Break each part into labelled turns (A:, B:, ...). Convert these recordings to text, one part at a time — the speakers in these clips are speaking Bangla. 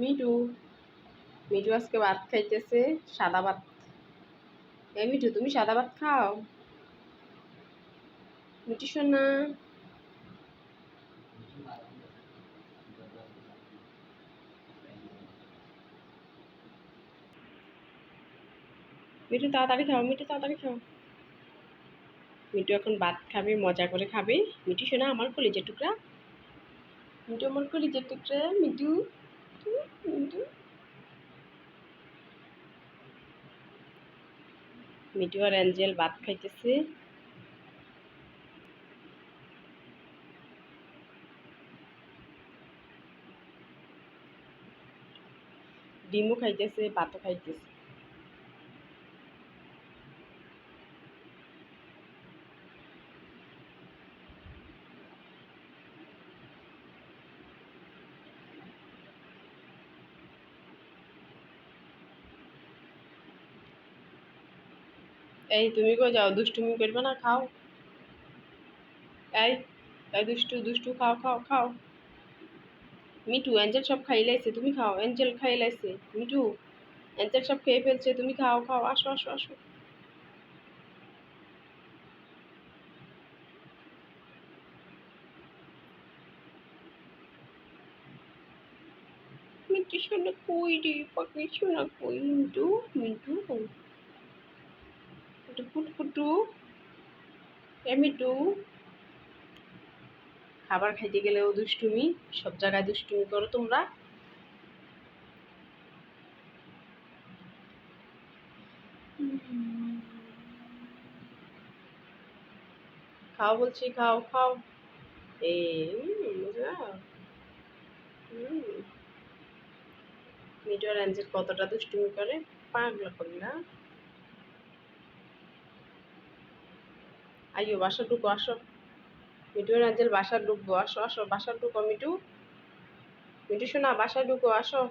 A: মিঠু। মিঠু আজকে ভাত খাইতেছে, সাদা ভাত। এই মিঠু, তুমি সাদা ভাত খাও? মিঠু সোনা মিঠু, তাড়াতাড়ি খাও, মিঠু, তাড়াতাড়ি খাও। মিঠু এখন ভাত খাবে, মজা করে খাবে। মিঠু, শোনা, আমার কলিজের টুকরা। মিঠু, আমার কলিজের টুকরা, মিঠু। মিঠু আর অ্যাঞ্জেল ভাত খাইতেছে। ডিমও খাইতেছে ভাতও খাইতেছে। এই তুমি কই যাও, দুষ্টুমি করবে না, খাও। এই এই দুষ্টু দুষ্টু, খাও খাও খাও। মিঠু অ্যাঞ্জেল সব খাই লাইছে, তুমি খাও। অ্যাঞ্জেল খাই লাইছে, মিঠু। অ্যাঞ্জেল সব খেয়ে ফেলছে, তুমি খাও খাও, আসো আসো আসো। মিঠু শোনা, কই রে? পাখি শোনা, কই মিঠু? একটু ফুটফুটু এ মিঠু খাবার খাইতে গেলেও দুষ্টুমি, সব জায়গায় দুষ্টুমি করো তোমরা। খাও বলছি, খাও খাও। এ মিঠু আর অ্যাঞ্জেল কতটা দুষ্টুমি করে, পাগলা করলা আইও বাসা ঢুকো আসো। আর অ্যাঞ্জেল বাসা ঢুকবো আসো আসো বাসা ঢুকো মিটু মিঠু শোনা বাসা ঢুকো আসো।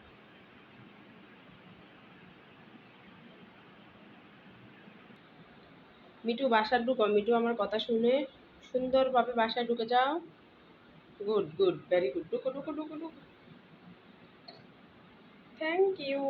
A: মিঠু বাসার ঢুকো মিঠু আমার কথা শুনে সুন্দরভাবে বাসায় ঢুকে যাও। Good good, very good. ঢুকো ঢুকো ঢুকো ঢুকো। Thank you